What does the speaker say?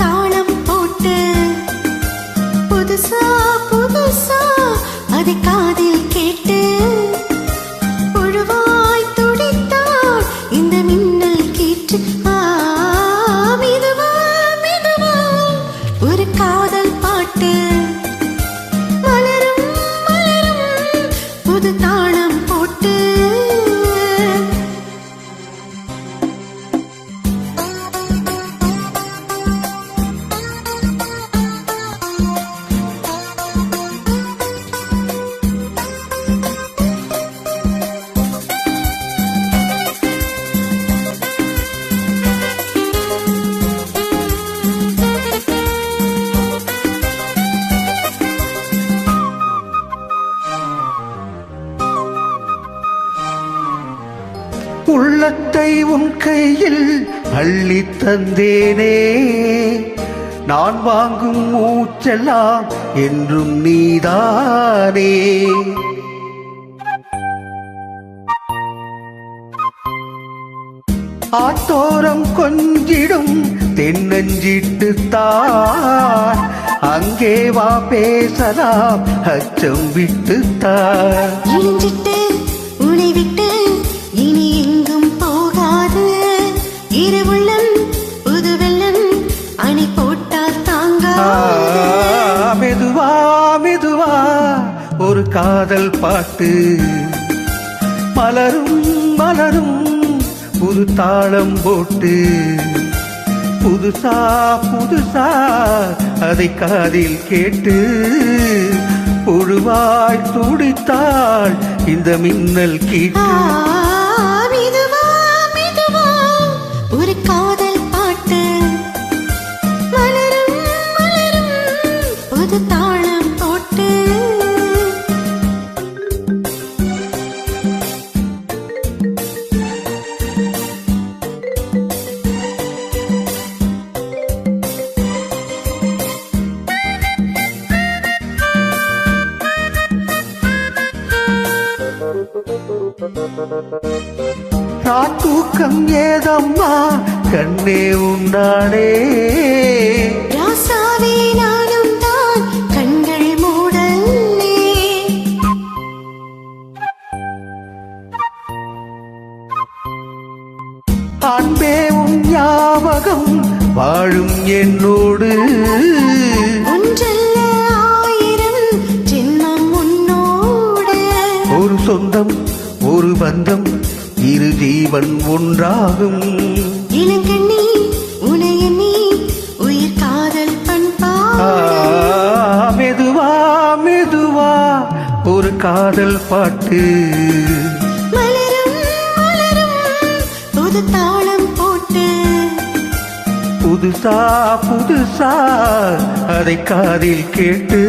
தாழ உள்ளத்தை உன் கையில் அள்ளி தந்தேனே. நான் வாங்கும் மூச்செல்லாம் என்றும் நீதானே. ஆத்தோரம் கொஞ்சிடும் தென்னஞ்சிட்டு தான் அங்கே வா பேசலாம் அச்சம் விட்டு காதல் பாட்டு. மலரும் மலரும் புது தாளம் போட்டு. புதுசா புதுசா அதை காதில் கேட்டு. புழுவாய் துடித்தாள் இந்த மின்னல் கீட்டு. மெதுவா ஒரு காதல் பாட்டு. மலரும் மலரும் புது தூக்கம் ஏதம்மா? கண்ணே உண்டானே. ராசாவே நானும் தான் கண்கள் மூடல்லே. அன்பே உன் ஞாபகம் வாழும் என்னோடு. ஜீவன் ஒன்றாகும். இளங்கண்ணி உனைய நீ உயிர் காதல் ஆ, பண்பாடு மெதுவா மெதுவா ஒரு காதல் பாட்டு. மலரும் மலரும் புது தாளம் போட்டு. புதுசா புதுசா அதை காதில் கேட்டு.